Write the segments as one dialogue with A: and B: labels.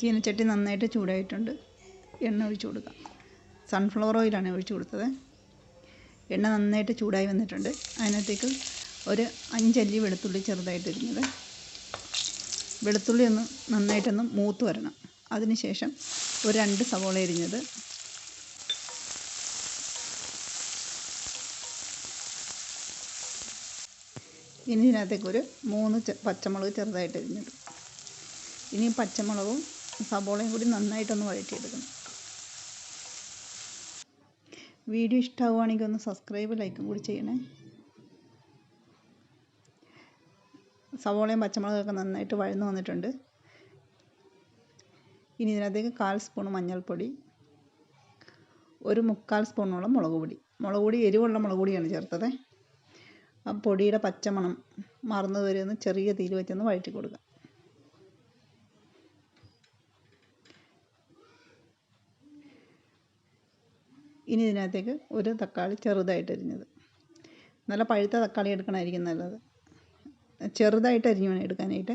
A: ചീനച്ചട്ടി നന്നായിട്ട് ചൂടായിട്ടുണ്ട്. എണ്ണ ഒഴിച്ചു കൊടുക്കാം. സൺഫ്ലവർ ഓയിലാണ് ഒഴിച്ചു കൊടുത്തത്. എണ്ണ നന്നായിട്ട് ചൂടായി വന്നിട്ടുണ്ട്. അതിനകത്തേക്ക് ഒരു അഞ്ചല്ലി വെളുത്തുള്ളി ചെറുതായിട്ട് ഇരിഞ്ഞത് വെളുത്തുള്ളി ഒന്ന് നന്നായിട്ടൊന്ന് മൂത്ത് വരണം. അതിനുശേഷം ഒരു രണ്ട് സവോള എരിഞ്ഞത് ഇനി ഇതിനകത്തേക്ക് ഒരു മൂന്ന് പച്ചമുളക് ചെറുതായിട്ട് എരിഞ്ഞത് ഇനി പച്ചമുളകും സവോളയും കൂടി നന്നായിട്ടൊന്ന് വഴറ്റിയെടുക്കണം. വീഡിയോ ഇഷ്ടമാവുകയാണെങ്കിൽ ഒന്ന് സബ്സ്ക്രൈബ് ലൈക്കും കൂടി ചെയ്യണേ. സവോളയും പച്ചമുളകൊക്കെ നന്നായിട്ട് വഴന്നു വന്നിട്ടുണ്ട്. ഇനി ഇതിനകത്തേക്ക് കാൽ സ്പൂൺ മഞ്ഞൾപ്പൊടി ഒരു മുക്കാൽ സ്പൂണോളം മുളക് പൊടി. മുളക് പൊടി എരിവുള്ള മുളക് പൊടിയാണ് ചേർത്തത്. ആ പൊടിയുടെ പച്ചമണം മറന്നു വരുമെന്ന് ചെറിയ തീയിൽ വെച്ചൊന്ന് വഴറ്റി കൊടുക്കുക ഇനി ഇതിനകത്തേക്ക് ഒരു തക്കാളി ചെറുതായിട്ട് അരിഞ്ഞത്. നല്ല പഴുത്ത തക്കാളി എടുക്കണമായിരിക്കും നല്ലത്. ചെറുതായിട്ട് അരിഞ്ഞു വേണം എടുക്കാനായിട്ട്.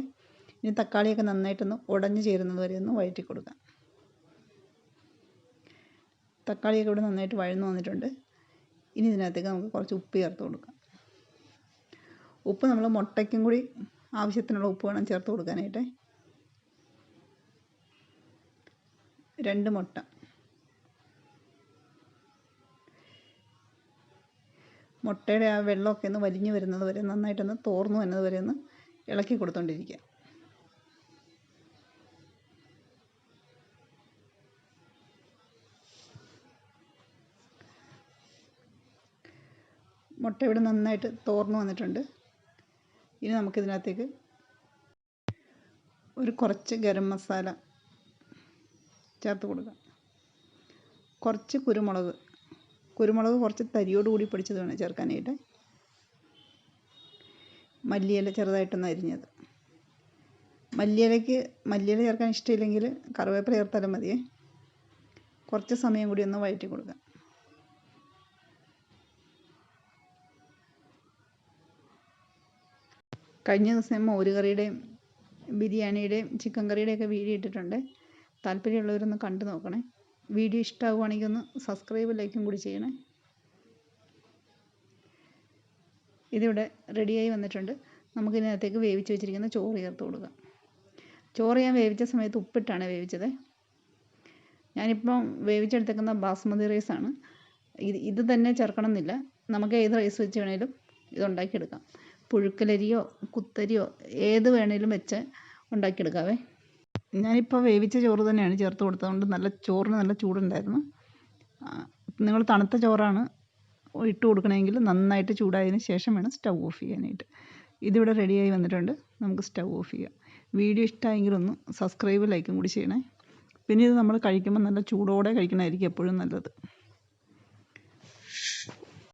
A: ഇനി തക്കാളിയൊക്കെ നന്നായിട്ടൊന്ന് ഉടഞ്ഞു ചേരുന്നത് വരെ ഒന്ന് വഴറ്റി കൊടുക്കാം. തക്കാളിയൊക്കെ ഇവിടെ നന്നായിട്ട് വഴന്നു വന്നിട്ടുണ്ട്. ഇനി ഇതിനകത്തേക്ക് നമുക്ക് കുറച്ച് ഉപ്പ് ചേർത്ത് കൊടുക്കാം. ഉപ്പ് നമ്മൾ മുട്ടയ്ക്കും കൂടി ആവശ്യത്തിനുള്ള ഉപ്പ് വേണം ചേർത്ത് കൊടുക്കാനായിട്ട്. രണ്ട് മുട്ട. മുട്ടയുടെ ആ വെള്ളമൊക്കെ ഒന്ന് വലിഞ്ഞു വരുന്നത് വരെ നന്നായിട്ടൊന്ന് തോർന്നു വരുന്നത് വരെ ഒന്ന് ഇളക്കി കൊടുത്തോണ്ടിരിക്കുക മുട്ട ഇവിടെ നന്നായിട്ട് തോർന്നു വന്നിട്ടുണ്ട്. ഇനി നമുക്കിതിനകത്തേക്ക് ഒരു കുറച്ച് ഗരം മസാല ചേർത്ത് കൊടുക്കാം. കുറച്ച് കുരുമുളക് കുരുമുളക് കുറച്ച് തരിയോട് കൂടി പൊടിച്ചത് വേണം ചേർക്കാനായിട്ട്. മല്ലിയില ചെറുതായിട്ടൊന്ന് അരിഞ്ഞത്. മല്ലിയിലയ്ക്ക് മല്ലിയില ചേർക്കാൻ ഇഷ്ടമില്ലെങ്കിൽ കറിവേപ്പില ചേർത്താലും മതിയേ കുറച്ച് സമയം കൂടി ഒന്ന് വഴറ്റി കൊടുക്കാം. കഴിഞ്ഞ ദിവസം മോര് കറിയുടെയും ബിരിയാണിയുടെയും ചിക്കൻ കറിയുടെയൊക്കെ വീഡിയോ ഇട്ടിട്ടുണ്ട്. താല്പര്യമുള്ളവരൊന്ന് കണ്ടു നോക്കണേ. വീഡിയോ ഇഷ്ടമാവുകയാണെങ്കിൽ ഒന്ന് സബ്സ്ക്രൈബ് ലൈക്കും കൂടി ചെയ്യണേ. ഇതിവിടെ റെഡിയായി വന്നിട്ടുണ്ട്. നമുക്കിതിനകത്തേക്ക് വേവിച്ച് വെച്ചിരിക്കുന്ന ചോറ് ചേർത്ത് കൊടുക്കാം. ചോറ് ഞാൻ വേവിച്ച സമയത്ത് ഉപ്പിട്ടാണ് വേവിച്ചത്. ഞാനിപ്പം വേവിച്ചെടുത്തേക്കുന്ന ബാസ്മതി റൈസാണ് ഇത് ഇത് തന്നെ ചേർക്കണം എന്നില്ല നമുക്ക് ഏത് റൈസ് വെച്ച് വേണേലും ഇതുണ്ടാക്കിയെടുക്കാം. പുഴുക്കലരിയോ കുത്തരിയോ ഏത് വേണേലും വെച്ച് ഉണ്ടാക്കിയെടുക്കാവേ. ഞാനിപ്പോൾ വേവിച്ച ചോറ് തന്നെയാണ് ചേർത്ത് കൊടുത്തതുകൊണ്ട് നല്ല ചോറിന് നല്ല ചൂടുണ്ടായിരുന്നു. നിങ്ങൾ തണുത്ത ചോറാണ് ഇട്ട് കൊടുക്കണമെങ്കിൽ നന്നായിട്ട് ചൂടായതിന് ശേഷം വേണം സ്റ്റൗ ഓഫ് ചെയ്യാനായിട്ട്. ഇതിവിടെ റെഡിയായി വന്നിട്ടുണ്ട്. നമുക്ക് സ്റ്റൗ ഓഫ് ചെയ്യാം. വീഡിയോ ഇഷ്ടമായെങ്കിൽ ഒന്ന് സബ്സ്ക്രൈബ് ലൈക്കും കൂടി ചെയ്യണേ. പിന്നെ ഇത് നമ്മൾ കഴിക്കുമ്പോൾ നല്ല ചൂടോടെ കഴിക്കണമായിരിക്കും എപ്പോഴും നല്ലത്.